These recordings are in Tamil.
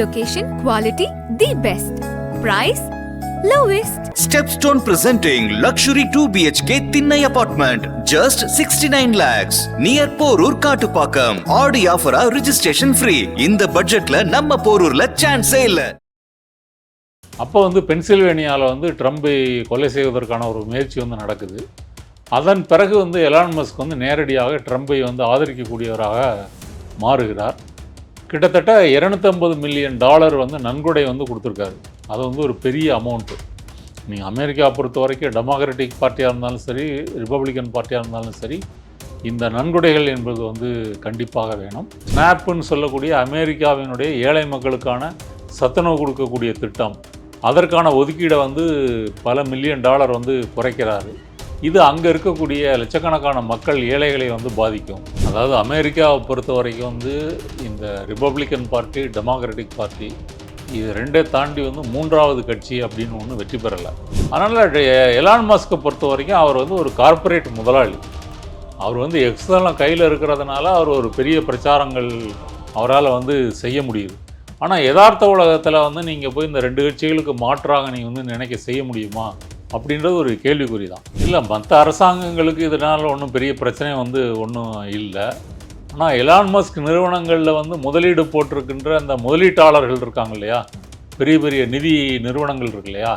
Location, quality, the best. Price, lowest. Stepstone presenting luxury 2 BHK Thinnai apartment. Just 69 lakhs. Near Porur Kattupakkam Aadi ஆஃபரா registration free இந்த பட்ஜெட்ல நம்ம போரூர்ல சான்ஸே இல்ல. அப்போ வந்து பென்சில்வேனியாவில் வந்து ட்ரம்பை கொலை செய்வதற்கான ஒரு முயற்சி வந்து நடக்குது. அதன் பிறகு வந்து எலான் மஸ்க் வந்து நேரடியாக ட்ரம்பை வந்து ஆதரிக்கக்கூடியவராக மாறுகிறார். கிட்டத்தட்ட 250 மில்லியன் டாலர் வந்து நன்கொடை வந்து கொடுத்துருக்காரு. அது வந்து ஒரு பெரிய அமௌண்ட்டு நீங்கள் அமெரிக்கா பொறுத்த வரைக்கும் டெமோக்ராட்டிக் பார்ட்டியாக இருந்தாலும் சரி ரிப்பப்ளிக்கன் பார்ட்டியாக இருந்தாலும் சரி இந்த நன்கொடைகள் என்பது வந்து கண்டிப்பாக வேணும். ஸ்னாப்புன்னு சொல்லக்கூடிய அமெரிக்காவினுடைய ஏழை மக்களுக்கான சத்துணவு கொடுக்கக்கூடிய திட்டம் அதற்கான ஒதுக்கீடை வந்து பல மில்லியன் டாலர் வந்து குறைக்கிறாரு. இது அங்கே இருக்கக்கூடிய லட்சக்கணக்கான மக்கள் ஏழைகளை வந்து பாதிக்கும். அதாவது அமெரிக்காவை பொறுத்த வரைக்கும் வந்து இந்த ரிப்பப்ளிக்கன் பார்ட்டி டெமோக்ராட்டிக் பார்ட்டி இது ரெண்டே தாண்டி வந்து மூன்றாவது கட்சி அப்படின்னு ஒன்று வெற்றி பெறலை. அதனால் எலான் மாஸ்கை பொறுத்த வரைக்கும் அவர் வந்து ஒரு கார்ப்பரேட் முதலாளி. அவர் வந்து எக்ஸ்எல்லாம் கையில் இருக்கிறதுனால அவர் ஒரு பெரிய பிரச்சாரங்கள் அவரால் வந்து செய்ய முடியுது. ஆனால் யதார்த்த உலகத்தில் வந்து நீங்கள் போய் இந்த ரெண்டு கட்சிகளுக்கு மாற்றாக நீங்கள் வந்து நினைக்க செய்ய முடியுமா? அப்படின்றது ஒரு கேள்விக்குறி தான் இல்லை மற்ற அரசாங்கங்களுக்கு இதனால் ஒன்றும் பெரிய பிரச்சனை வந்து ஒன்றும் இல்லை. ஆனால் எலான் மஸ்க் நிறுவனங்களில் வந்து முதலீடு போட்டிருக்கின்ற அந்த முதலீட்டாளர்கள் இருக்காங்க இல்லையா? பெரிய பெரிய நிதி நிறுவனங்கள் இருக்கு இல்லையா?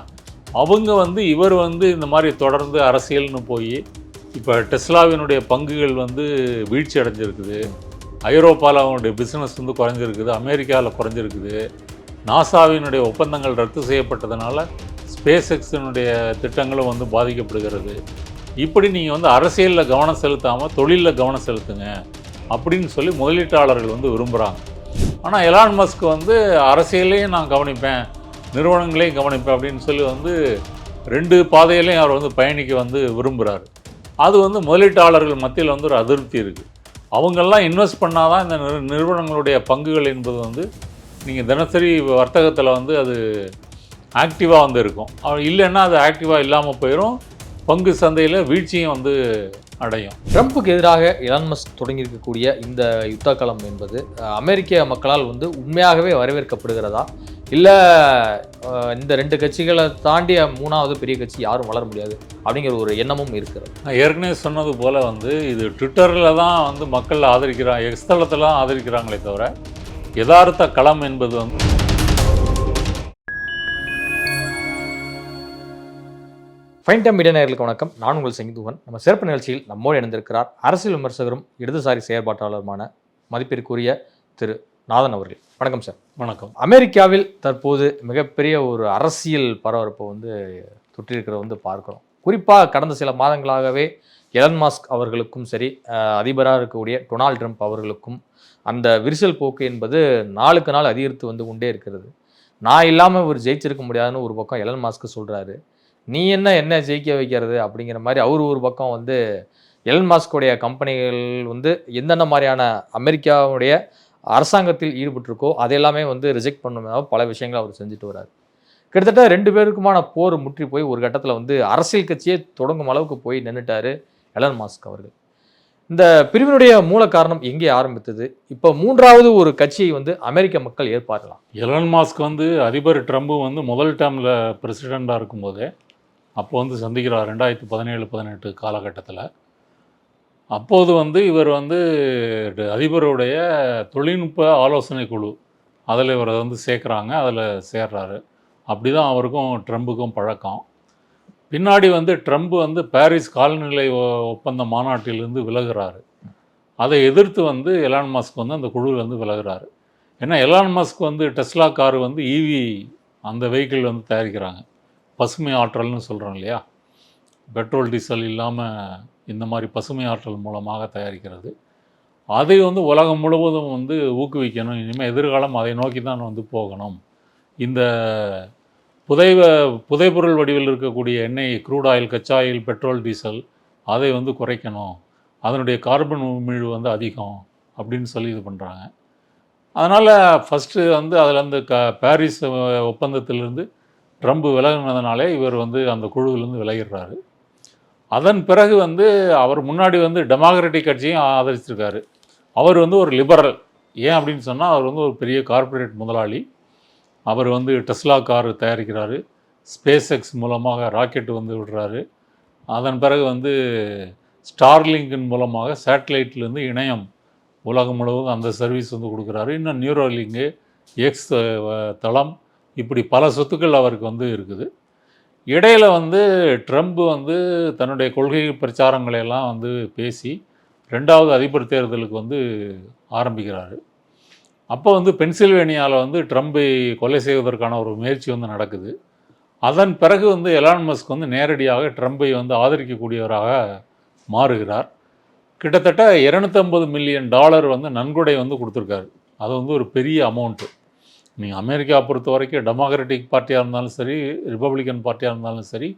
அவங்க வந்து இவர் வந்து இந்த மாதிரி தொடர்ந்து அரசியல்னு போய் இப்போ டெஸ்லாவினுடைய பங்குகள் வந்து வீழ்ச்சி அடைஞ்சிருக்குது. ஐரோப்பாவில் அவனுடைய பிஸ்னஸ் வந்து குறைஞ்சிருக்குது. அமெரிக்காவில் குறைஞ்சிருக்குது. நாசாவினுடைய ஒப்பந்தங்கள் ரத்து செய்யப்பட்டதுனால ஸ்பேஸ் எக்ஸினுடைய திட்டங்களும் வந்து பாதிக்கப்படுகிறது. இப்படி நீங்கள் வந்து அரசியலில் கவனம் செலுத்தாமல் தொழிலில் கவனம் செலுத்துங்க அப்படின்னு சொல்லி முதலீட்டாளர்கள் வந்து விரும்புகிறாங்க ஆனால் எலான் மஸ்க் வந்து அரசியலையும் நான் கவனிப்பேன் நிறுவனங்களையும் கவனிப்பேன் அப்படின்னு சொல்லி வந்து ரெண்டு பாதையிலையும் அவர் வந்து பயணிக்க வந்து விரும்புகிறார் அது வந்து முதலீட்டாளர்கள் மத்தியில் வந்து ஒரு அதிருப்தி இருக்குது அவங்கெல்லாம் இன்வெஸ்ட் பண்ணால் தான் இந்த நிறுவனங்களுடைய பங்குகள் என்பது வந்து நீங்கள் தினசரி வர்த்தகத்தில் வந்து அது ஆக்டிவாக வந்து இருக்கும். இல்லைன்னா அது ஆக்டிவாக இல்லாமல் போயிடும் பங்கு சந்தையில் வீழ்ச்சியும் வந்து அடையும். ட்ரம்ப்புக்கு எதிராக எலான் மஸ்க் தொடங்கியிருக்கக்கூடிய இந்த யுத்த களம் என்பது அமெரிக்க மக்களால் வந்து உண்மையாகவே வரவேற்கப்படுகிறதா? இல்லை இந்த ரெண்டு கட்சிகளை தாண்டிய மூணாவது பெரிய கட்சி யாரும் வளர முடியாது அப்படிங்கிற ஒரு எண்ணமும் இருக்கிறது. நான் ஏற்கனவே சொன்னது போல் வந்து இது ட்விட்டரில் தான் வந்து மக்கள் ஆதரிக்கிறாங்க எக்ஸ்தலத்தில் தான் ஆதரிக்கிறாங்களே தவிர யதார்த்த களம் என்பது வந்து ஃபைன் டைம் மீடியா வணக்கம். நான் உங்கள் செங்கிதுவன். நம்ம சிறப்பு நிகழ்ச்சியில் நம்மோடு இணைந்திருக்கிறார் அரசியல் விமர்சகரும் இடதுசாரி செயற்பாட்டாளருமான மதிப்பிற்குரிய திரு நாதன் அவர்கள். வணக்கம் சார் வணக்கம். அமெரிக்காவில் தற்போது மிகப்பெரிய ஒரு அரசியல் பரபரப்பை வந்து தொற்றிருக்கிறத வந்து பார்க்குறோம். குறிப்பாக கடந்த சில மாதங்களாகவே எலன் மாஸ்க் அவர்களுக்கும் சரி அதிபராக இருக்கக்கூடிய டொனால்ட் ட்ரம்ப் அவர்களுக்கும் அந்த விரிசல் போக்கு என்பது நாளுக்கு நாள் அதிகரித்து வந்து கொண்டே இருக்கிறது. நான் இல்லாமல் இவர் ஜெயிச்சிருக்க முடியாதுன்னு ஒரு பக்கம் எலன் மாஸ்க் சொல்கிறாரு நீ என்ன என்ன ஜெயிக்க வைக்கிறது அப்படிங்கிற மாதிரி அவர் ஒரு பக்கம் வந்து எலன் மாஸ்கோடைய கம்பெனிகள் வந்து எந்தெந்த மாதிரியான அமெரிக்காவுடைய அரசாங்கத்தில் ஈடுபட்டிருக்கோ அதெல்லாமே வந்து ரிஜெக்ட் பண்ணும் பல விஷயங்களை அவர் செஞ்சுட்டு வராரு கிட்டத்தட்ட ரெண்டு பேருக்குமான போர் முற்றி போய் ஒரு கட்டத்தில் வந்து அரசியல் கட்சியே தொடங்கும் அளவுக்கு போய் நின்றுட்டார் எலன் மாஸ்க் அவர்கள். இந்த பிரிவினுடைய மூல காரணம் எங்கே ஆரம்பித்தது? இப்போ மூன்றாவது ஒரு கட்சியை வந்து அமெரிக்க மக்கள் ஏற்பார்களாம் எலன் மாஸ்க் வந்து அதிபர் ட்ரம்ப் வந்து முதல் டேர்மில் பிரசிடெண்ட்டாக இருக்கும்போதே அப்போ வந்து சந்திக்கிறார் ரெண்டாயிரத்தி பதினேழு பதினெட்டு காலகட்டத்தில். அப்போது வந்து இவர் வந்து அதிபருடைய தொழில்நுட்ப ஆலோசனை குழு. அதில் இவரை வந்து சேர்க்குறாங்க அதில் சேர்றாரு. அப்படி தான் அவருக்கும் ட்ரம்புக்கும் பழக்கம். பின்னாடி வந்து ட்ரம்ப் வந்து பாரிஸ் காலநிலை ஒ- ஒப்பந்த மாநாட்டிலிருந்து விலகிறாரு. அதை எதிர்த்து வந்து எலான் மாஸ்க் வந்து அந்த குழுவிலேருந்து விலகுறாரு. ஏன்னா எலான் மாஸ்க் வந்து டெஸ்லா கார் வந்து ஈவி அந்த வெஹிக்கிள் வந்து தயாரிக்கிறாங்க. பசுமை ஆற்றல்னு சொல்கிறோம் இல்லையா? பெட்ரோல் டீசல் இல்லாமல் இந்த மாதிரி பசுமை ஆற்றல் மூலமாக தயாரிக்கிறது. அதை வந்து உலகம் முழுவதும் வந்து ஊக்குவிக்கணும். இனிமேல் எதிர்காலம் அதை நோக்கி தான் வந்து போகணும். இந்த புதைவ புதைபொருள் வடிவில் இருக்கக்கூடிய எண்ணெய் க்ரூட் ஆயில் கச்சா ஆயில் பெட்ரோல் டீசல் அதை வந்து குறைக்கணும். அதனுடைய கார்பன் உமிழ்வு வந்து அதிகம் அப்படின்னு சொல்லி இது பண்ணுறாங்க அதனால் ஃபஸ்ட்டு வந்து அதில் அந்த க பாரிஸ் ஒப்பந்தத்திலிருந்து ட்ரம்ப் விலகினதுனாலே இவர் வந்து அந்த குழுவிலேருந்து விலகிடுறாரு. அதன் பிறகு வந்து அவர் முன்னாடி வந்து டெமோக்ராட்டிக் கட்சியும் ஆதரிச்சிருக்காரு. அவர் வந்து ஒரு லிபரல். ஏன் அப்படின்னு சொன்னால் அவர் வந்து ஒரு பெரிய கார்ப்பரேட் முதலாளி. அவர் வந்து டெஸ்லா கார் தயாரிக்கிறாரு. ஸ்பேஸ் எக்ஸ் மூலமாக ராக்கெட் வந்து விடுறாரு. அதன் பிறகு வந்து ஸ்டார்லிங்கின் மூலமாக சேட்டலைட்லேருந்து இணையம் உலகம் முழுவதும் அந்த சர்வீஸ் வந்து கொடுக்குறாரு. இன்னும் நியூரோலிங்கு எக்ஸ் தளம் இப்படி பல சொத்துக்கள் அவருக்கு வந்து இருக்குது. இடையில் வந்து ட்ரம்ப் வந்து தன்னுடைய கொள்கை பிரச்சாரங்களை எல்லாம் வந்து பேசி ரெண்டாவது அதிபர் தேர்தலுக்கு வந்து ஆரம்பிக்கிறாரு. அப்போ வந்து பென்சில்வேனியாவில் வந்து ட்ரம்பை கொலை செய்வதற்கான ஒரு முயற்சி வந்து நடக்குது. அதன் பிறகு வந்து எலான் மஸ்க் வந்து நேரடியாக ட்ரம்பை வந்து ஆதரிக்கக்கூடியவராக மாறுகிறார். கிட்டத்தட்ட 250 மில்லியன் டாலர் வந்து நன்கொடை வந்து கொடுத்துருக்காரு. அது வந்து ஒரு பெரிய அமௌண்ட்டு நீங்கள் அமெரிக்கா பொறுத்த வரைக்கும் டெமோக்ராட்டிக் பார்ட்டியாக இருந்தாலும் சரி ரிப்பப்ளிக்கன் பார்ட்டியாக இருந்தாலும் சரி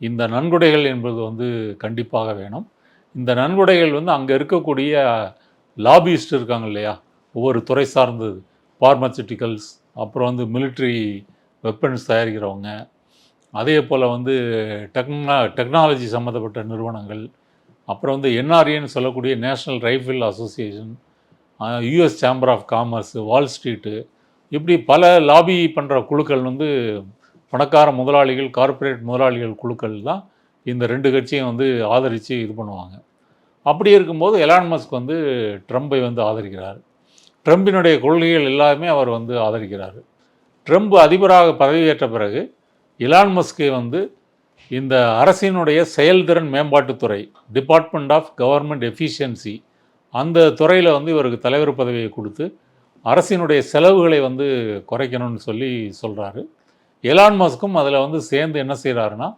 இந்த நன்கொடைகள் என்பது வந்து கண்டிப்பாக வேணும். இந்த நன்கொடைகள் வந்து அங்கே இருக்கக்கூடிய லாபியிஸ்ட் இருக்காங்க இல்லையா? ஒவ்வொரு துறை சார்ந்தது. பார்மசிட்டிக்கல்ஸ் அப்புறம் வந்து மிலிட்ரி வெப்பன்ஸ் தயாரிக்கிறவங்க. அதே போல் வந்து டெக்னா டெக்னாலஜி சம்மந்தப்பட்ட நிறுவனங்கள். அப்புறம் வந்து என்ஆர்ஏன்னு சொல்லக்கூடிய national rifle association US chamber of commerce Wall street இப்படி பல லாபி பண்ணுற குழுக்கள் வந்து பணக்கார முதலாளிகள் கார்ப்பரேட் முதலாளிகள் குழுக்கள் தான் இந்த ரெண்டு கட்சியும் வந்து ஆதரித்து இது பண்ணுவாங்க. அப்படி இருக்கும்போது எலான் மஸ்க் வந்து ட்ரம்பை வந்து ஆதரிக்கிறார். ட்ரம்பினுடைய கொள்கைகள் எல்லாமே அவர் வந்து ஆதரிக்கிறார். ட்ரம்ப் அதிபராக பதவியேற்ற பிறகு எலான் மஸ்கை வந்து இந்த அரசினுடைய செயல்திறன் மேம்பாட்டுத்துறை டிபார்ட்மெண்ட் ஆஃப் கவர்மெண்ட் எஃபிஷியன்சி அந்த துறையில் வந்து இவருக்கு தலைவர் பதவியை கொடுத்து அரசினுடைய செலவுகளை வந்து குறைக்கணும்னு சொல்லி சொல்கிறாரு எலான் மஸ்க்கும் அதில் வந்து சேர்ந்து என்ன செய்கிறாருன்னா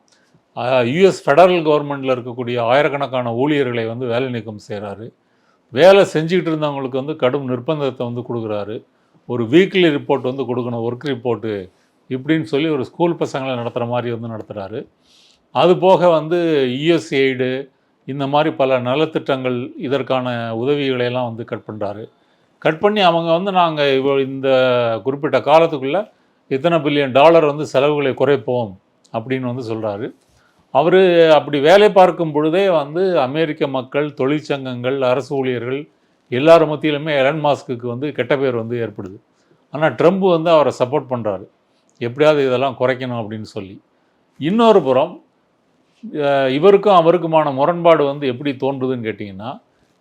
யுஎஸ் ஃபெடரல் கவர்மெண்ட்டில் இருக்கக்கூடிய ஆயிரக்கணக்கான ஊழியர்களை வந்து வேலை நீக்கம் செய்கிறாரு வேலை செஞ்சுக்கிட்டு இருந்தவங்களுக்கு வந்து கடும் நிர்பந்தத்தை வந்து கொடுக்குறாரு. ஒரு வீக்லி ரிப்போர்ட் வந்து கொடுக்கணும் ஒர்க் ரிப்போர்ட்டு இப்படின்னு சொல்லி ஒரு ஸ்கூல் பசங்களை நடத்துகிற மாதிரி வந்து நடத்துகிறாரு அது போக வந்து எய்டு இந்த மாதிரி பல நலத்திட்டங்கள் இதற்கான உதவிகளை எல்லாம் வந்து கட் பண்ணுறாரு கட் பண்ணி அவங்க வந்து நாங்கள் இவ இந்த குறிப்பிட்ட காலத்துக்குள்ளே இத்தனை பில்லியன் டாலர் வந்து செலவுகளை குறைப்போம் அப்படின்னு வந்து சொல்கிறாரு அவர் அப்படி வேலை பார்க்கும் பொழுதே வந்து அமெரிக்க மக்கள் தொழிற்சங்கங்கள் அரசு ஊழியர்கள் எல்லார் மத்தியிலுமே எலன் மாஸ்க்கு வந்து கெட்ட பேர் வந்து ஏற்படுது. ஆனால் ட்ரம்ப் வந்து அவரை சப்போர்ட் பண்ணுறாரு எப்படியாவது இதெல்லாம் குறைக்கணும் அப்படின்னு சொல்லி. இன்னொரு புறம் இவருக்கும் அவருக்குமான முரண்பாடு வந்து எப்படி தோன்றுதுன்னு கேட்டிங்கன்னா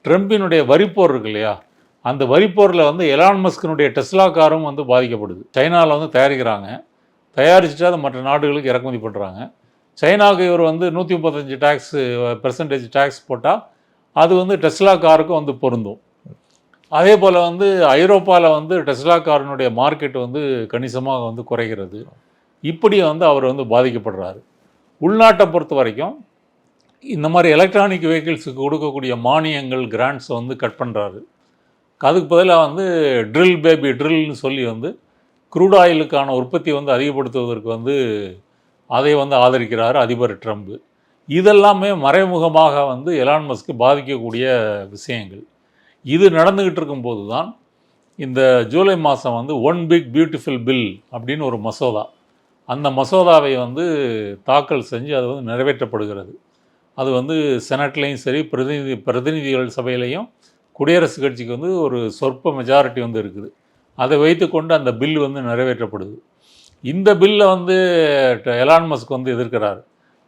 ட்ரம்பினுடைய வரிப்போர் இருக்கு இல்லையா? அந்த வரிப்போரில் வந்து எலான் மஸ்கினுடைய டெஸ்லா காரும் வந்து பாதிக்கப்படுது. சைனாவில் வந்து தயாரிக்கிறாங்க. தயாரிச்சுட்டு அதை மற்ற நாடுகளுக்கு இறக்குமதி பண்ணுறாங்க சைனாவுக்கு இவர் வந்து நூற்றி முப்பத்தஞ்சு டேக்ஸ் பெர்சன்டேஜ் டேக்ஸ் போட்டால் அது வந்து டெஸ்லா காருக்கும் வந்து பொருந்தும். அதே போல் வந்து ஐரோப்பாவில் வந்து டெஸ்லா காரினுடைய மார்க்கெட் வந்து கணிசமாக வந்து குறைகிறது. இப்படி வந்து அவர் வந்து பாதிக்கப்படுறாரு. உள்நாட்டை பொறுத்த வரைக்கும் இந்த மாதிரி எலக்ட்ரானிக் வெஹிக்கிள்ஸுக்கு கொடுக்கக்கூடிய மானியங்கள் கிராண்ட்ஸை வந்து கட் பண்ணுறாரு அதுக்கு பதிலாக வந்து ட்ரில் பேபி ட்ரில்னு சொல்லி வந்து க்ரூட் ஆயிலுக்கான உற்பத்தி வந்து அதிகப்படுத்துவதற்கு வந்து அதை வந்து ஆதரிக்கிறார் அதிபர் ட்ரம்ப். இதெல்லாமே மறைமுகமாக வந்து எலான் மஸ்க்கு பாதிக்கக்கூடிய விஷயங்கள். இது நடந்துக்கிட்டு இருக்கும்போது தான் இந்த ஜூலை மாதம் வந்து ஒன் பிக் பியூட்டிஃபுல் பில் அப்படின்னு ஒரு மசோதா. அந்த மசோதாவை வந்து தாக்கல் செஞ்சு அது வந்து நிறைவேற்றப்படுகிறது. அது வந்து செனட்லேயும் சரி பிரதிநிதி பிரதிநிதிகள் சபையிலையும் குடியரசுக் கட்சிக்கு வந்து ஒரு சொற்ப மெஜாரிட்டி வந்து இருக்குது. அதை வைத்துக்கொண்டு அந்த பில் வந்து நிறைவேற்றப்படுது. இந்த பில்லை வந்து ட- எலான் மஸ்க் வந்து எதிர்க்கிறார்.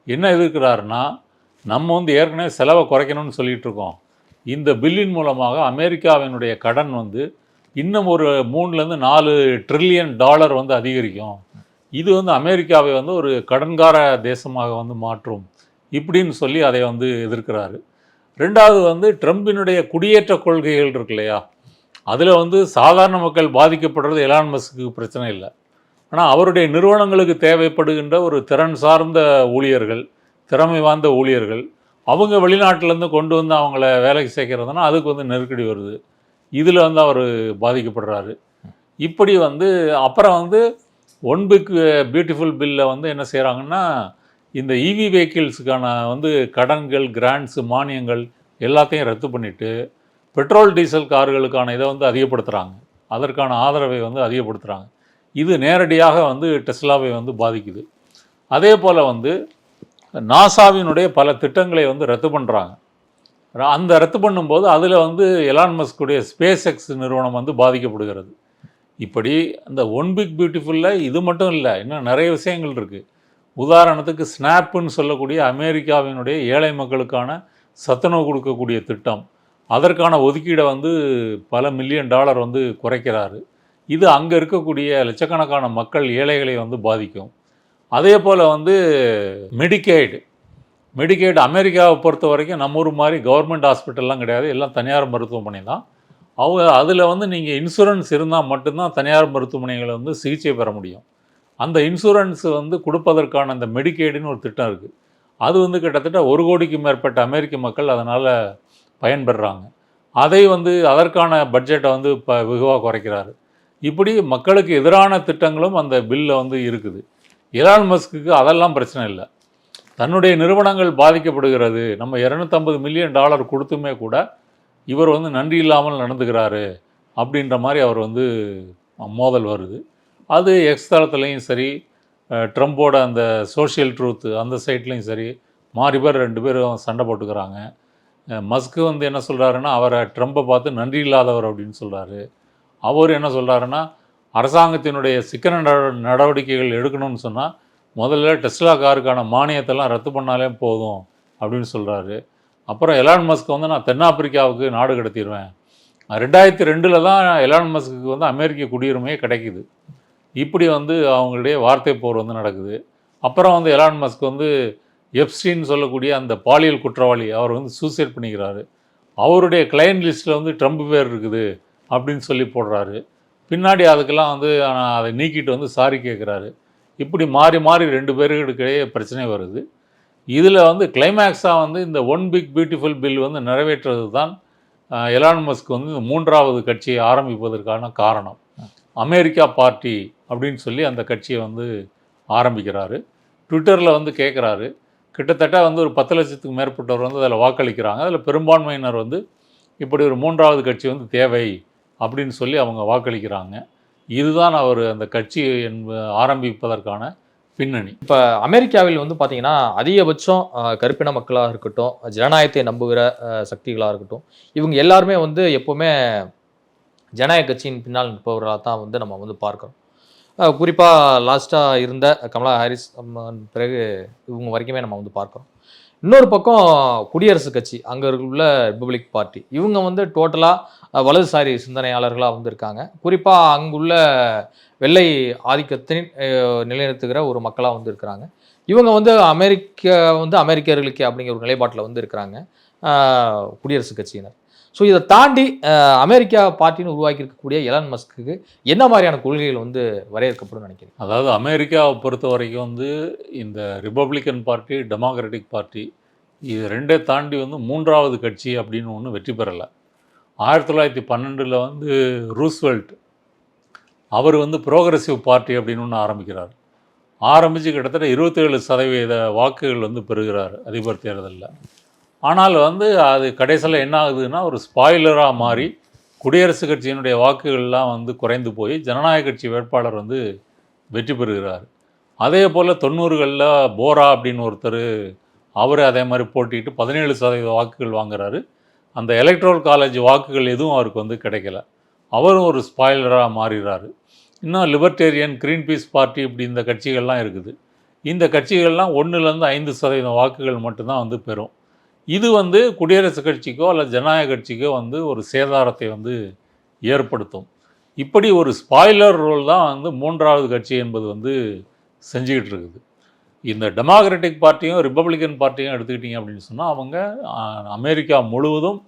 என்ன எதிர்க்கிறாருன்னா நம்ம வந்து ஏற்கனவே செலவை குறைக்கணும்னு சொல்லிகிட்டு இருக்கோம். இந்த பில்லின் மூலமாக அமெரிக்காவினுடைய கடன் வந்து இன்னும் ஒரு மூணுலேருந்து நாலு ட்ரில்லியன் டாலர் வந்து அதிகரிக்கும். இது வந்து அமெரிக்காவை வந்து ஒரு கடன்கார தேசமாக வந்து மாற்றும். இப்படின்னு சொல்லி அதை வந்து எதிர்க்கிறாரு. ரெண்டாவது வந்து ட்ரம்பினுடைய குடியேற்ற கொள்கைகள் இருக்கு இல்லையா? அதில் வந்து சாதாரண மக்கள் பாதிக்கப்படுறது எலான் மஸ்க்கு பிரச்சனை இல்லை. ஆனால் அவருடைய நிறுவனங்களுக்கு தேவைப்படுகின்ற ஒரு திறன் சார்ந்த ஊழியர்கள் திறமை வாய்ந்த ஊழியர்கள் அவங்க வெளிநாட்டிலேருந்து கொண்டு வந்து அவங்கள வேலைக்கு சேர்க்கறதுனா அதுக்கு வந்து நெருக்கடி வருது. இதில் வந்து அவர் பாதிக்கப்படுறாரு. இப்படி வந்து அப்புறம் வந்து ஒன் பிக் பியூட்டிஃபுல் பில்லை வந்து என்ன செய்கிறாங்கன்னா இந்த இவி வெஹிக்கிள்ஸுக்கான வந்து கடன்கள் கிராண்ட்ஸு மானியங்கள் எல்லாத்தையும் ரத்து பண்ணிவிட்டு பெட்ரோல் டீசல் கார்களுக்கான இதை வந்து அதிகப்படுத்துகிறாங்க அதற்கான ஆதரவை வந்து அதிகப்படுத்துகிறாங்க இது நேரடியாக வந்து டெஸ்லாவை வந்து பாதிக்குது. அதே போல் வந்து நாசாவினுடைய பல திட்டங்களை வந்து ரத்து பண்ணுறாங்க அந்த ரத்து பண்ணும்போது அதில் வந்து எலான் மஸ்குடைய ஸ்பேஸ் எக்ஸ் நிறுவனம் வந்து பாதிக்கப்படுகிறது. இப்படி அந்த ஒன் பிக் பியூட்டிஃபுல்லில் இது மட்டும் இல்லை இன்னும் நிறைய விஷயங்கள் இருக்குது உதாரணத்துக்கு ஸ்னாப்புன்னு சொல்லக்கூடிய அமெரிக்காவினுடைய ஏழை மக்களுக்கான சத்துணவு கொடுக்கக்கூடிய திட்டம். அதற்கான ஒதுக்கீடை வந்து பல மில்லியன் டாலர் வந்து குறைக்கிறாரு. இது அங்கே இருக்கக்கூடிய லட்சக்கணக்கான மக்கள் ஏழைகளை வந்து பாதிக்கும். அதே போல் வந்து மெடிக்கேடு மெடிக்கைடு அமெரிக்காவை பொறுத்த வரைக்கும் நம்ம ஊர் மாதிரி கவர்மெண்ட் ஹாஸ்பிட்டல்லாம் கிடையாது. எல்லாம் தனியார் மருத்துவமனை தான். அவங்க அதில் வந்து நீங்கள் இன்சூரன்ஸ் இருந்தால் மட்டும்தான் தனியார் மருத்துவமனைகளை வந்து சிகிச்சை பெற முடியும். அந்த இன்சூரன்ஸ் வந்து கொடுப்பதற்கான அந்த மெடிக்கேடுன்னு ஒரு திட்டம் இருக்குது அது வந்து கிட்டத்தட்ட ஒரு கோடிக்கு மேற்பட்ட அமெரிக்க மக்கள் அதனால் பயன்பெறுறாங்க அதை வந்து அதற்கான பட்ஜெட்டை வந்து இப்போ வெகுவாக குறைக்கிறாரு. இப்படி மக்களுக்கு எதிரான திட்டங்களும் அந்த பில்லில் வந்து இருக்குது. எலான் மஸ்க்கு அதெல்லாம் பிரச்சனை இல்லை. தன்னுடைய நிறுவனங்கள் பாதிக்கப்படுகிறது. நம்ம இரநூத்தம்பது மில்லியன் டாலர் கொடுத்துமே கூட இவர் வந்து நன்றி இல்லாமல் நடந்துக்கிறாரு அப்படின்ற மாதிரி அவர் வந்து மோதல் வருது. அது எக்ஸ் தளத்துலேயும் சரி ட்ரம்ப்போட ட்ரம்போட அந்த சோஷியல் ட்ரூத்து அந்த சைட்லேயும் சரி மாறி பேர் ரெண்டு பேரும் சண்டை போட்டுக்கிறாங்க. மஸ்க்கு வந்து என்ன சொல்கிறாருன்னா அவரை ட்ரம்பை பார்த்து நன்றி இல்லாதவர் அப்படின்னு சொல்கிறாரு அவர் என்ன சொல்கிறாருன்னா அரசாங்கத்தினுடைய சிக்கன நட- நடவடிக்கைகள் எடுக்கணும்னு சொன்னால் முதல்ல டெஸ்லா காருக்கான மானியத்தெல்லாம் ரத்து பண்ணாலே போதும் அப்படின்னு சொல்கிறாரு அப்புறம் எலான் மஸ்க் வந்து நான் தென்னாப்பிரிக்காவுக்கு நாடு கடத்திடுவேன் ரெண்டாயிரத்தி ரெண்டில் தான் எலான் மஸ்க்கு வந்து அமெரிக்க குடியுரிமையே கிடைக்குது. இப்படி வந்து அவங்களுடைய வார்த்தை போர் வந்து நடக்குது. அப்புறம் வந்து எலான் மஸ்க் வந்து எப்ஸ்டின்னு சொல்லக்கூடிய அந்த பாலியல் குற்றவாளி அவர் வந்து சூசைட் பண்ணிக்கிறாரு. அவருடைய கிளையண்ட் லிஸ்ட்டில் வந்து ட்ரம்ப் பேர் இருக்குது அப்படின்னு சொல்லி போடுறாரு. பின்னாடி அதுக்கெல்லாம் வந்து ஆனால் அதை நீக்கிட்டு வந்து சாரி கேட்குறாரு இப்படி மாறி மாறி ரெண்டு பேருக்கிடையே பிரச்சனை வருது. இதில் வந்து கிளைமேக்ஸாக வந்து இந்த ஒன் பிக் பியூட்டிஃபுல் பில் வந்து நிறைவேற்றுறது தான் எலான் மஸ்க் வந்து மூன்றாவது கட்சியை ஆரம்பிப்பதற்கான காரணம். அமெரிக்கா பார்ட்டி அப்படின்னு சொல்லி அந்த கட்சியை வந்து ஆரம்பிக்கிறாரு. ட்விட்டரில் வந்து கேட்குறாரு கிட்டத்தட்ட வந்து ஒரு பத்து லட்சத்துக்கு மேற்பட்டவர் வந்து அதில் வாக்களிக்கிறாங்க. அதில் பெரும்பான்மையினர் வந்து இப்படி ஒரு மூன்றாவது கட்சி வந்து தேவை அப்படின்னு சொல்லி அவங்க வாக்களிக்கிறாங்க. இதுதான் அவர் அந்த கட்சி என்ப ஆரம்பிப்பதற்கான பின்னணி. இப்போ அமெரிக்காவில் வந்து பார்த்தீங்கன்னா அதிகபட்சம் கருப்பின மக்களாக இருக்கட்டும் ஜனநாயகத்தை நம்புகிற சக்திகளாக இருக்கட்டும் இவங்க எல்லாருமே வந்து எப்போவுமே ஜனநாயக கட்சியின் பின்னால் நிற்பவர்களாக தான் வந்து நம்ம வந்து பார்க்குறோம். குறிப்பாக லாஸ்ட்டாக இருந்த கமலா ஹாரிஸ் பிறகு இவங்க வரைக்குமே நம்ம வந்து பார்க்குறோம். இன்னொரு பக்கம் குடியரசுக் கட்சி அங்கே உள்ள ரிப்பப்ளிக் பார்ட்டி இவங்க வந்து டோட்டலாக வலதுசாரி சிந்தனையாளர்களாக வந்து இருக்காங்க. குறிப்பாக அங்குள்ள வெள்ளை ஆதிக்கத்தின் நிலைநிறுத்துகிற ஒரு மக்களாக வந்து இருக்கிறாங்க. இவங்க வந்து அமெரிக்க வந்து அமெரிக்கர்களுக்கு அப்படிங்கிற ஒரு நிலைப்பாட்டில் வந்து இருக்கிறாங்க. குடியரசுக் கட்சியினர். ஸோ இதை தாண்டி அமெரிக்கா பார்ட்டின்னு உருவாக்கி இருக்கக்கூடிய எலன் மஸ்க்கு என்ன மாதிரியான கொள்கைகள் வந்து வரையறுக்கப்படும் நினைக்கிறேன் அதாவது அமெரிக்காவை பொறுத்த வரைக்கும் வந்து இந்த ரிப்பப்ளிக்கன் பார்ட்டி டெமோக்ராட்டிக் பார்ட்டி இது ரெண்டே தாண்டி வந்து மூன்றாவது கட்சி அப்படின்னு ஒன்று வெற்றி பெறலை. ஆயிரத்தி தொள்ளாயிரத்தி பன்னெண்டில் வந்து ரூஸ்வெல்ட் அவர் வந்து ப்ரோக்ரஸிவ் பார்ட்டி அப்படின்னு ஒன்று ஆரம்பிக்கிறார். ஆரம்பித்து கிட்டத்தட்ட இருபத்தேழு சதவீத வாக்குகள் வந்து பெறுகிறார் அதிபர் தேர்தலில். ஆனால் வந்து அது கடைசியில் என்ன ஆகுதுன்னா ஒரு ஸ்பாய்லராக மாறி குடியரசுக் கட்சியினுடைய வாக்குகள்லாம் வந்து குறைந்து போய் ஜனநாயக கட்சி வேட்பாளர் வந்து வெற்றி பெறுகிறார். அதே போல் தொண்ணூறுகளில் போரா அப்படின்னு ஒருத்தர் அவர் அதே மாதிரி போட்டிட்டு பதினேழு சதவீத வாக்குகள் வாங்குறாரு. அந்த எலக்ட்ரல் காலேஜ் வாக்குகள் எதுவும் அவருக்கு வந்து கிடைக்கல. அவரும் ஒரு ஸ்பாய்லராக மாறிடுறாரு இன்னும் லிபர்டேரியன் க்ரீன் பீஸ் பார்ட்டி இப்படி இந்த கட்சிகள்லாம் இருக்குது. இந்த கட்சிகள்லாம் ஒன்றுலேருந்து ஐந்து சதவீதம் வாக்குகள் மட்டும்தான் வந்து பெறும். இது வந்து குடியரசுக் கட்சிக்கோ அல்லது ஜனநாயக கட்சிக்கோ வந்து ஒரு சேதாரத்தை வந்து ஏற்படுத்தும். இப்படி ஒரு ஸ்பாய்லர் ரோல் தான் வந்து மூன்றாவது கட்சி என்பது வந்து செஞ்சுக்கிட்டு இருக்குது. இந்த டெமோக்ராட்டிக் பார்ட்டியும் ரிப்பப்ளிக்கன் பார்ட்டியும் எடுத்துக்கிட்டிங்க அப்படின்னு சொன்னால் அவங்க அமெரிக்கா முழுவதும்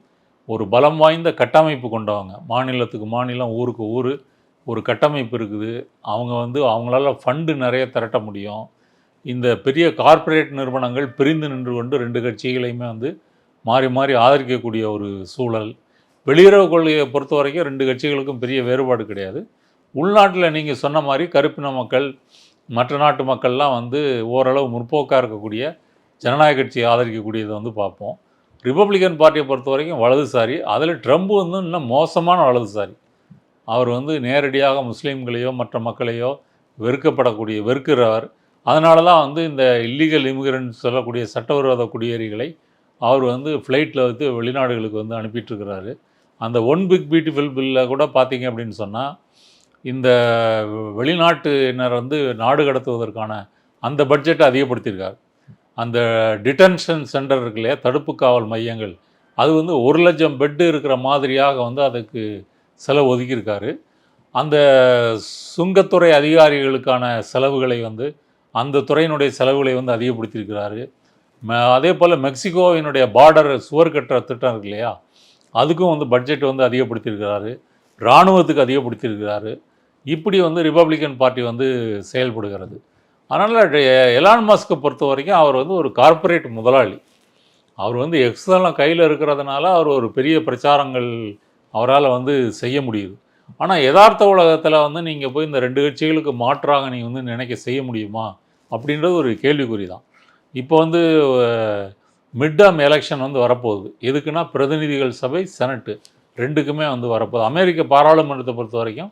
ஒரு பலம் வாய்ந்த கட்டமைப்பு கொண்டவங்க. மாநிலத்துக்கு மாநிலம் ஊருக்கு ஊர் ஒரு கட்டமைப்பு இருக்குது. அவங்க வந்து அவங்களால ஃபண்டு நிறைய திரட்ட முடியும். இந்த பெரிய கார்ப்பரேட் நிறுவனங்கள் பிரிந்து நின்று கொண்டு ரெண்டு கட்சிகளையுமே வந்து மாறி மாறி ஆதரிக்கக்கூடிய ஒரு சூழல். வெளியுறவு கொள்கையை பொறுத்த வரைக்கும் ரெண்டு கட்சிகளுக்கும் பெரிய வேறுபாடு கிடையாது. உள்நாட்டில் நீங்கள் சொன்ன மாதிரி கருப்பின மக்கள் மற்ற நாட்டு மக்கள்லாம் வந்து ஓரளவு முற்போக்காக இருக்கக்கூடிய ஜனநாயக கட்சியை ஆதரிக்கக்கூடியதை வந்து பார்ப்போம். ரிப்பப்ளிக்கன் பார்ட்டியை பொறுத்த வரைக்கும் வலதுசாரி அதில் ட்ரம்ப் வந்து இன்னும் மோசமான வலதுசாரி. அவர் வந்து நேரடியாக முஸ்லீம்களையோ மற்ற மக்களையோ வெறுக்கப்படக்கூடிய வெறுக்கிறவர் அதனால தான் வந்து இந்த இல்லீகல் இமிகிரண்ட்ஸ் சொல்லக்கூடிய சட்டவிரோத குடியேறிகளை அவர் வந்து ஃப்ளைட்டில் வந்து வெளிநாடுகளுக்கு வந்து அனுப்பிட்டுருக்கிறாரு. அந்த ஒன் பிக் பியூட்டிஃபுல் பில்லில் கூட பார்த்தீங்க அப்படின்னு சொன்னால் இந்த வெளிநாட்டினர் வந்து நாடு கடத்துவதற்கான அந்த பட்ஜெட்டை அதிகப்படுத்தியிருக்கார். அந்த டிடென்ஷன் சென்டர் இருக்கு இல்லையா தடுப்பு காவல் மையங்கள் அது வந்து ஒரு லட்சம் பெட்டு இருக்கிற மாதிரியாக வந்து அதுக்கு செலவு ஒதுக்கியிருக்காரு. அந்த சுங்கத்துறை அதிகாரிகளுக்கான செலவுகளை வந்து அந்த துறையினுடைய செலவுகளை வந்து அதிகப்படுத்தியிருக்கிறாரு. ம- அதே போல் மெக்சிகோவினுடைய பார்டர் சுவர் கட்டுற திட்டம் இருக்கு இல்லையா? அதுக்கும் வந்து பட்ஜெட் வந்து அதிகப்படுத்தியிருக்கிறாரு. இராணுவத்துக்கு அதிகப்படுத்தியிருக்கிறாரு. இப்படி வந்து ரிப்பப்ளிக்கன் பார்ட்டி வந்து செயல்படுகிறது. அதனால் எலான் மாஸ்க்கை பொறுத்த வரைக்கும் அவர் வந்து ஒரு கார்ப்பரேட் முதலாளி. அவர் வந்து எக்ஸலாம் கையில் இருக்கிறதுனால அவர் ஒரு பெரிய பிரச்சாரங்கள் அவரால் வந்து செய்ய முடியுது. ஆனால் யதார்த்த உலகத்தில் வந்து நீங்கள் போய் இந்த ரெண்டு கட்சிகளுக்கு மாற்றாக நீங்கள் வந்து நினைக்க செய்ய முடியுமா? அப்படின்றது ஒரு கேள்விக்குறி தான் இப்போ வந்து மிட் டேர்ம் எலெக்ஷன் வந்து வரப்போகுது. எதுக்குன்னா பிரதிநிதிகள் சபை செனட்டு ரெண்டுக்குமே வந்து வரப்போகுது. அமெரிக்க பாராளுமன்றத்தை பொறுத்த வரைக்கும்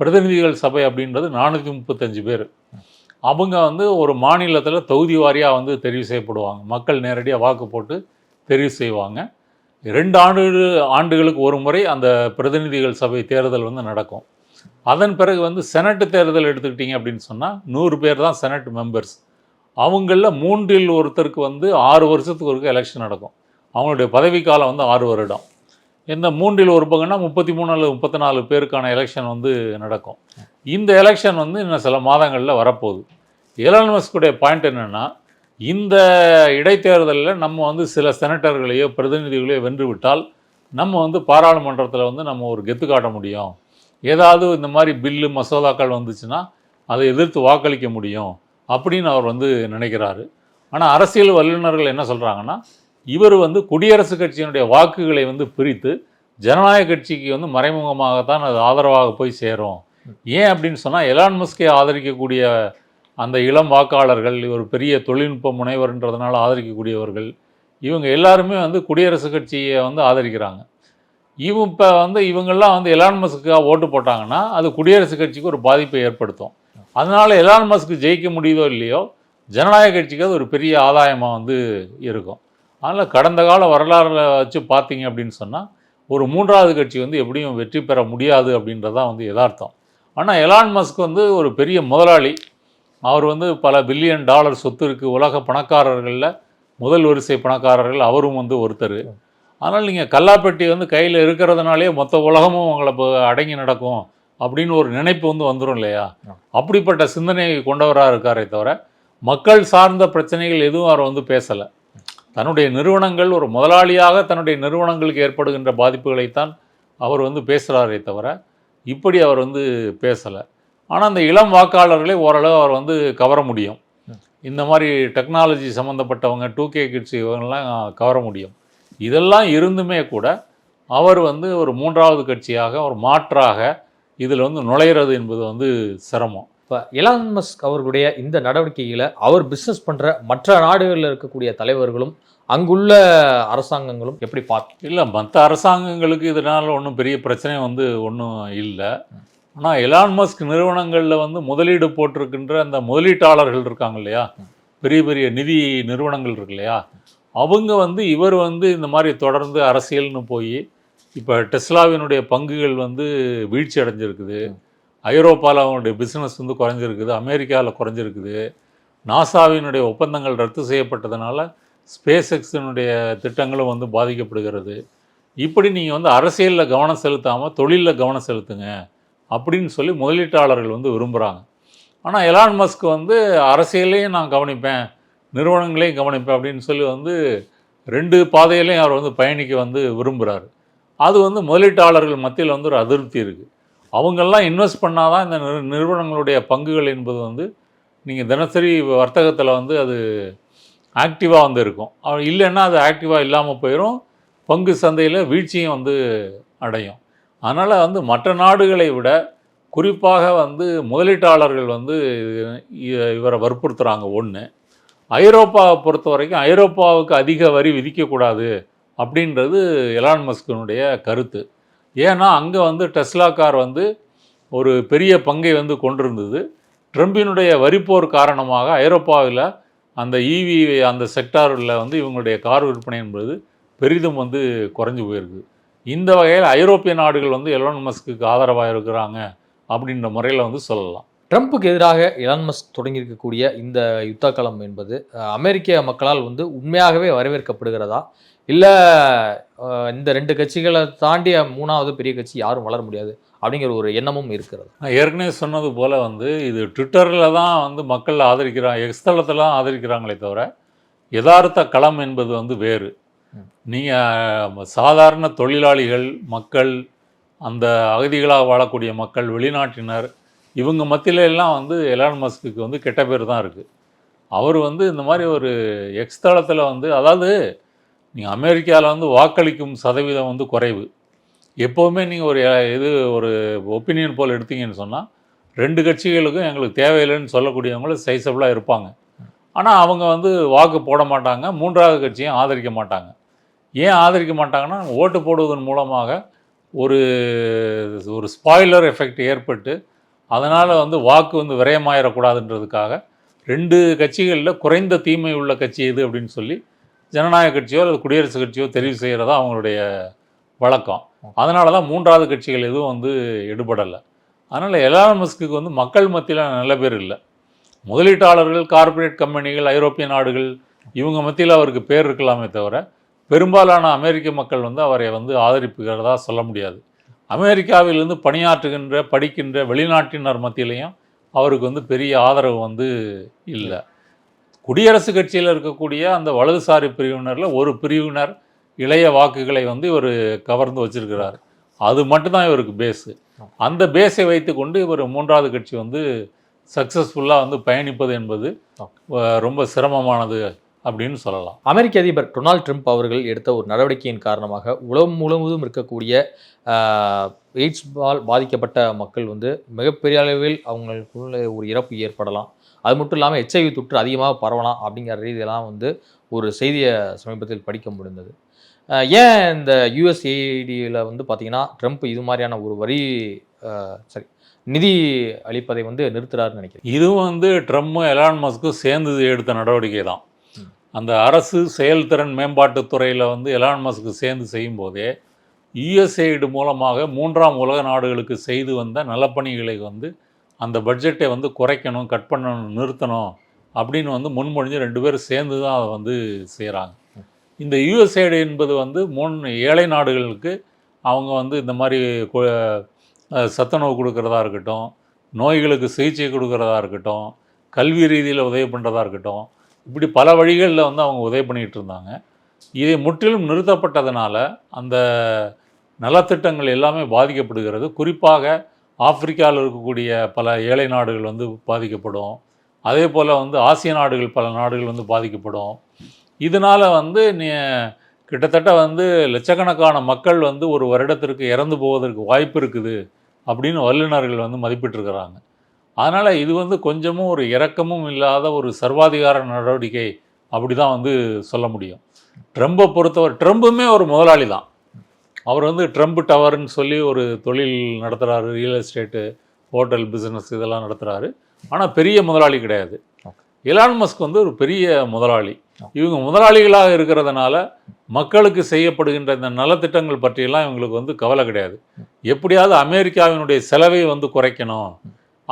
பிரதிநிதிகள் சபை அப்படின்றது நானூற்றி முப்பத்தஞ்சு பேர். அவங்க வந்து ஒரு மாநிலத்தில் தொகுதி வாரியாக வந்து தெரிவு செய்யப்படுவாங்க. மக்கள் நேரடியாக வாக்கு போட்டு தெரிவு செய்வாங்க. ரெண்டு ஆண்டு ஆண்டுகளுக்கு ஒரு முறை அந்த பிரதிநிதிகள் சபை தேர்தல் வந்து நடக்கும். அதன் பிறகு வந்து செனட்டு தேர்தல் எடுத்துக்கிட்டிங்க அப்படின்னு சொன்னால் நூறு பேர் தான் செனட் மெம்பர்ஸ் அவங்களில் மூன்றில் ஒருத்தருக்கு வந்து ஆறு வருஷத்துக்கு ஒருக்க எலெக்ஷன் நடக்கும். அவங்களுடைய பதவிக்காலம் வந்து ஆறு வருடம். இந்த மூன்றில் ஒரு பங்குனா முப்பத்தி மூணு அல்லது முப்பத்தி நாலு பேருக்கான எலெக்ஷன் வந்து நடக்கும். இந்த எலெக்ஷன் வந்து இன்னும் சில மாதங்களில் வரப்போகுது. எலன் மஸ்குடைய பாயிண்ட் என்னென்னா இந்த இடைத்தேர்தலில் நம்ம வந்து சில செனட்டர்களையோ பிரதிநிதிகளையோ வென்று விட்டால் நம்ம வந்து பாராளுமன்றத்தில் வந்து நம்ம ஒரு கெத்து காட்ட முடியும். ஏதாவது இந்த மாதிரி பில்லு மசோதாக்கள் வந்துச்சுன்னா அதை எதிர்த்து வாக்களிக்க முடியும் அப்படின்னு அவர் வந்து நினைக்கிறாரு. ஆனால் அரசியல் வல்லுநர்கள் என்ன சொல்கிறாங்கன்னா இவர் வந்து குடியரசுக் கட்சியினுடைய வாக்குகளை வந்து பிரித்து ஜனநாயக கட்சிக்கு வந்து மறைமுகமாகத்தான் அது ஆதரவாக போய் சேரும். ஏன் அப்படின்னு சொன்னால் எலான் மஸ்கை ஆதரிக்கக்கூடிய அந்த இளம் வாக்காளர்கள் இவர் பெரிய தொழில்நுட்ப முனைவர்ன்றதுனால ஆதரிக்கக்கூடியவர்கள் இவங்க எல்லாருமே வந்து குடியரசுக் கட்சியை வந்து ஆதரிக்கிறாங்க. இவங்க இப்போ வந்து இவங்கெல்லாம் வந்து எலான் மஸ்க்குக்காக ஓட்டு போட்டாங்கன்னா அது குடியரசுக் கட்சிக்கு ஒரு பாதிப்பை ஏற்படுத்தும். அதனால் எலான் மஸ்க் ஜெயிக்க முடியுதோ இல்லையோ ஜனநாயக கட்சிக்கு அது ஒரு பெரிய ஆதாயமாக வந்து இருக்கும். அதனால் கடந்த கால வரலாறுல வச்சு பார்த்தீங்க அப்படின்னு சொன்னால் ஒரு மூன்றாவது கட்சி வந்து எப்படியும் வெற்றி பெற முடியாது அப்படின்றதான் வந்து யதார்த்தம். ஆனால் எலான் மஸ்க் வந்து ஒரு பெரிய முதலாளி. அவர் வந்து பல பில்லியன் டாலர் சொத்து இருக்குது உலக பணக்காரர்களில் முதல் வரிசை பணக்காரர்கள் அவரும் வந்து ஒருத்தர். அதனால் நீங்கள் கல்லாப்பெட்டி வந்து கையில் இருக்கிறதுனாலே மொத்த உலகமும் உங்களை இப்போ அடங்கி நடக்கும் அப்படின்னு ஒரு நினைப்பு வந்து வந்துடும் இல்லையா? அப்படிப்பட்ட சிந்தனையை கொண்டவராக இருக்காரே தவிர மக்கள் சார்ந்த பிரச்சனைகள் எதுவும் அவர் வந்து பேசலை. தன்னுடைய நிறுவனங்கள் ஒரு முதலாளியாக தன்னுடைய நிறுவனங்களுக்கு ஏற்படுகின்ற பாதிப்புகளைத்தான் அவர் வந்து பேசுகிறாரே தவிர இப்படி அவர் வந்து பேசலை. ஆனால் அந்த இளம் வாக்காளர்களை ஓரளவு அவர் வந்து கவர முடியும். இந்த மாதிரி டெக்னாலஜி சம்மந்தப்பட்டவங்க டூ கே கிட்ஸ் இவங்கெல்லாம் கவர முடியும். இதெல்லாம் இருந்துமே கூட அவர் வந்து ஒரு மூன்றாவது கட்சியாக ஒரு மாற்றாக இதில் வந்து நுழையிறது என்பது வந்து சிரமம். இப்போ எலான் மஸ்க் அவர்களுடைய இந்த நடவடிக்கைகளை அவர் பிஸ்னஸ் பண்ணுற மற்ற நாடுகளில் இருக்கக்கூடிய தலைவர்களும் அங்குள்ள அரசாங்கங்களும் எப்படி பார்த்து இல்லை மற்ற அரசாங்கங்களுக்கு இதனால் ஒன்றும் பெரிய பிரச்சனை வந்து ஒன்றும் இல்லை. ஆனால் எலான் மஸ்க் நிறுவனங்களில் வந்து முதலீடு போட்டிருக்கின்ற அந்த முதலீட்டாளர்கள் இருக்காங்க இல்லையா? பெரிய பெரிய நிதி நிறுவனங்கள் இருக்கு இல்லையா? அவங்க வந்து இவர் வந்து இந்த மாதிரி தொடர்ந்து அரசியல்னு போய் இப்போ டெஸ்லாவினுடைய பங்குகள் வந்து வீழ்ச்சி அடைஞ்சிருக்குது. ஐரோப்பாவில் அவனுடைய பிஸ்னஸ் வந்து குறைஞ்சிருக்குது. அமெரிக்காவில் குறைஞ்சிருக்குது. நாசாவினுடைய ஒப்பந்தங்கள் ரத்து செய்யப்பட்டதுனால ஸ்பேஸ் எக்ஸினுடைய திட்டங்களும் வந்து பாதிக்கப்படுகிறது. இப்படி நீங்கள் வந்து அரசியலில் கவனம் செலுத்தாமல் தொழிலில் கவனம் செலுத்துங்க அப்படின்னு சொல்லி முதலீட்டாளர்கள் வந்து விரும்புகிறாங்க ஆனால் எலான் மஸ்க் வந்து அரசியலையும் நான் கவனிப்பேன். நிறுவனங்களையும் கவனிப்பேன் அப்படின்னு சொல்லி வந்து ரெண்டு பாதையிலையும் அவர் வந்து பயணிக்க வந்து விரும்புகிறாரு அது வந்து முதலீட்டாளர்கள் மத்தியில் வந்து ஒரு அதிருப்தி இருக்குது அவங்கெல்லாம் இன்வெஸ்ட் பண்ணால் தான் இந்த நிறுவனங்களுடைய பங்குகள் என்பது வந்து நீங்கள் தினசரி வர்த்தகத்தில் வந்து அது ஆக்டிவாக வந்து இருக்கும். இல்லைன்னா அது ஆக்டிவாக இல்லாமல் போயிடும் பங்கு சந்தையில் வீழ்ச்சியும் வந்து அடையும். அதனால் வந்து மற்ற நாடுகளை விட குறிப்பாக வந்து முதலீட்டாளர்கள் வந்து இவரை வற்புறுத்துகிறாங்க ஒன்று ஐரோப்பாவை பொறுத்த வரைக்கும் ஐரோப்பாவுக்கு அதிக வரி விதிக்கக்கூடாது அப்படின்றது எலான் மஸ்கினுடைய கருத்து. ஏன்னா அங்கே வந்து டெஸ்லா கார் வந்து ஒரு பெரிய பங்கை வந்து கொண்டிருந்தது. ட்ரம்பினுடைய வரிப்போர் காரணமாக ஐரோப்பாவில் அந்த ஈவி அந்த செக்டாரில் வந்து இவங்களுடைய கார் விற்பனை என்பது பெரிதும் வந்து குறைஞ்சு போயிருக்கு. இந்த வகையில் ஐரோப்பிய நாடுகள் வந்து எலோன் மஸ்க்கு ஆதரவாக இருக்கிறாங்க அப்படின்ற முறையில் வந்து சொல்லலாம். ட்ரம்ப்புக்கு எதிராக எலான் மஸ்க் தொடங்கியிருக்கக்கூடிய இந்த யுத்த களம் என்பது அமெரிக்க மக்களால் வந்து உண்மையாகவே வரவேற்கப்படுகிறதா? இல்லை இந்த ரெண்டு கட்சிகளை தாண்டிய மூணாவது பெரிய கட்சி யாரும் வளர முடியாது அப்படிங்கிற ஒரு எண்ணமும் இருக்கிறது. நான் ஏற்கனவே சொன்னது போல் வந்து இது ட்விட்டரில் தான் வந்து மக்கள் ஆதரிக்கிறாங்க எக்ஸ்தலத்தில் தான் ஆதரிக்கிறாங்களே தவிர யதார்த்த களம் என்பது வந்து வேறு. நீங்கள் சாதாரண தொழிலாளிகள் மக்கள் அந்த அகதிகளாக வாழக்கூடிய மக்கள் வெளிநாட்டினர் இவங்க மத்தியில எல்லாம் வந்து எலான் மஸ்க்கு வந்து கெட்ட பேர் தான் இருக்குது அவர் வந்து இந்த மாதிரி ஒரு எக்ஸ்தலத்தில் வந்து அதாவது நீங்கள் அமெரிக்காவில் வந்து வாக்களிக்கும் சதவீதம் வந்து குறைவு. எப்போவுமே நீங்கள் ஒரு இது ஒரு ஒப்பீனியன் போல் எடுத்தீங்கன்னு சொன்னால் ரெண்டு கட்சிகளுக்கும் எங்களுக்கு தேவையில்லைன்னு சொல்லக்கூடியவங்களும் சைஸபிளாக இருப்பாங்க. ஆனால் அவங்க வந்து வாக்கு போட மாட்டாங்க மூன்றாவது கட்சியும் ஆதரிக்க மாட்டாங்க. ஏன் ஆதரிக்க மாட்டாங்கன்னா ஓட்டு போடுவதன் மூலமாக ஒரு ஒரு ஸ்பாய்லர் எஃபெக்ட் ஏற்பட்டு அதனால் வந்து வாக்கு வந்து விரயமாயிடக்கூடாதுன்றதுக்காக ரெண்டு கட்சிகளில் குறைந்த தீமை உள்ள கட்சி எது அப்படின்னு சொல்லி ஜனநாயக கட்சியோ அல்லது குடியரசுக் கட்சியோ தெரிவு செய்கிறதா அவங்களுடைய வழக்கம். அதனால தான் மூன்றாவது கட்சிகள் எதுவும் வந்து எடுபடலை. அதனால் எலான் மஸ்க்கு வந்து மக்கள் மத்தியில் நல்ல பேர் இல்லை. முதலீட்டாளர்கள் கார்ப்பரேட் கம்பெனிகள் ஐரோப்பிய நாடுகள் இவங்க மத்தியில் அவருக்கு பேர் இருக்கலாமே தவிர பெரும்பாலான அமெரிக்க மக்கள் வந்து அவரை வந்து ஆதரிப்புகிறதா சொல்ல முடியாது. அமெரிக்காவிலிருந்து பணியாற்றுகின்ற படிக்கின்ற வெளிநாட்டினர் மத்தியிலையும் அவருக்கு வந்து பெரிய ஆதரவு வந்து இல்லை. குடியரசுக் கட்சியில் இருக்கக்கூடிய அந்த வலதுசாரி பிரிவினரில் ஒரு பிரிவினர் இளைய வாக்குகளை வந்து இவர் கவர்ந்து வச்சிருக்கிறார். அது மட்டும்தான் இவருக்கு பேஸு அந்த பேஸை வைத்துக்கொண்டு இவர் மூன்றாவது கட்சி வந்து சக்ஸஸ்ஃபுல்லாக வந்து பயணிப்பது என்பது ரொம்ப சிரமமானது. அப்படின்னு சொல்லலாம். அமெரிக்க அதிபர் டொனால்ட் ட்ரம்ப் அவர்கள் எடுத்த ஒரு நடவடிக்கையின் காரணமாக உலகம் முழுவதும் இருக்கக்கூடிய ஆஹ், எய்ட்ஸ் பால் பாதிக்கப்பட்ட மக்கள் வந்து மிகப்பெரிய அளவில் அவங்களுக்குள்ள ஒரு இறப்பு ஏற்படலாம். அது மட்டும் இல்லாமல் எச்ஐவி தொற்று அதிகமாக பரவலாம் அப்படிங்கிற ரீதியெல்லாம் வந்து ஒரு செய்தியை சமீபத்தில் படிக்க முடிந்தது. ஏன் இந்த யுஎஸ்ஏடியில் வந்து பார்த்தீங்கன்னா ட்ரம்ப் இது மாதிரியான ஒரு வரி சரி நிதி அளிப்பதை வந்து நிறுத்துறாருன்னு நினைக்கிறேன். இதுவும் வந்து ட்ரம்ப்பும் எலான் மஸ்க்கும் சேர்ந்து எடுத்த நடவடிக்கை தான். அந்த அரசு செயல்திறன் மேம்பாட்டுத் துறையில் வந்து எலான் மஸ்க்கு சேர்ந்து செய்யும்போதே யுஎஸ்ஏடு மூலமாக மூன்றாம் உலக நாடுகளுக்கு செய்து வந்த நலப்பணிகளை வந்து அந்த பட்ஜெட்டை வந்து குறைக்கணும் கட் பண்ணணும் நிறுத்தணும் அப்படின்னு வந்து முன்மொழிஞ்சு ரெண்டு பேரும் சேர்ந்து தான் அதை வந்து செய்கிறாங்க இந்த யுஎஸ்ஏடு என்பது வந்து மூணு ஏழை நாடுகளுக்கு அவங்க வந்து இந்த மாதிரி சத்துணவு கொடுக்குறதா இருக்கட்டும் நோய்களுக்கு சிகிச்சை கொடுக்குறதா இருக்கட்டும் கல்வி ரீதியில் உதவி பண்ணுறதா இருக்கட்டும் இப்படி பல வழிகளில் வந்து அவங்க உதவி பண்ணிகிட்டு இருந்தாங்க. இதை முற்றிலும் நிறுத்தப்பட்டதுனால அந்த நலத்திட்டங்கள் எல்லாமே பாதிக்கப்படுகிறது. குறிப்பாக ஆப்பிரிக்காவில் இருக்கக்கூடிய பல ஏழை நாடுகள் வந்து பாதிக்கப்படும். அதே போல் வந்து ஆசிய நாடுகள் பல நாடுகள் வந்து பாதிக்கப்படும். இதனால் வந்து நீ கிட்டத்தட்ட வந்து லட்சக்கணக்கான மக்கள் வந்து ஒரு வருடத்திற்கு இறந்து போவதற்கு வாய்ப்பு இருக்குது அப்படின்னு வல்லுநர்கள் வந்து மதிப்பிட்டிருக்கிறாங்க. அதனால் இது வந்து கொஞ்சமும் ஒரு இரக்கமும் இல்லாத ஒரு சர்வாதிகார நடவடிக்கை அப்படி தான் வந்து சொல்ல முடியும். ட்ரம்பை பொறுத்தவரை ட்ரம்புமே ஒரு முதலாளி தான். அவர் வந்து ட்ரம்ப் டவர்னு சொல்லி ஒரு தொழில் நடத்துகிறாரு ரியல் எஸ்டேட்டு ஹோட்டல் பிஸ்னஸ் இதெல்லாம் நடத்துகிறாரு ஆனால் பெரிய முதலாளி கிடையாது. எலான் மஸ்க் வந்து ஒரு பெரிய முதலாளி. இவங்க முதலாளிகளாக இருக்கிறதுனால மக்களுக்கு செய்யப்படுகின்ற இந்த நலத்திட்டங்கள் பற்றியெல்லாம் இவங்களுக்கு வந்து கவலை கிடையாது. எப்படியாவது அமெரிக்காவினுடைய செலவை வந்து குறைக்கணும்.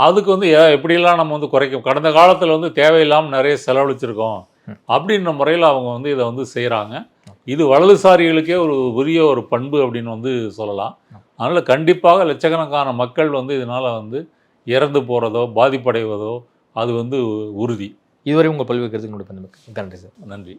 அதுக்கு வந்து எ- எப்படியெல்லாம் நம்ம வந்து குறைக்க கடந்த காலத்தில் வந்து தேவையில்லாமல் நிறைய செலவழிச்சிருக்கோம் அப்படின்ற முறையில் அவங்க வந்து இதை வந்து செய்கிறாங்க இது வலதுசாரிகளுக்கே ஒரு உரிய ஒரு பண்பு அப்படின்னு வந்து சொல்லலாம். அதனால் கண்டிப்பாக லட்சக்கணக்கான மக்கள் வந்து இதனால் வந்து இறந்து போகிறதோ பாதிப்படைவதோ அது வந்து உறுதி. இதுவரை உங்கள் பல்வேறு கருத்துக்களுடைய நன்றி சார். நன்றி.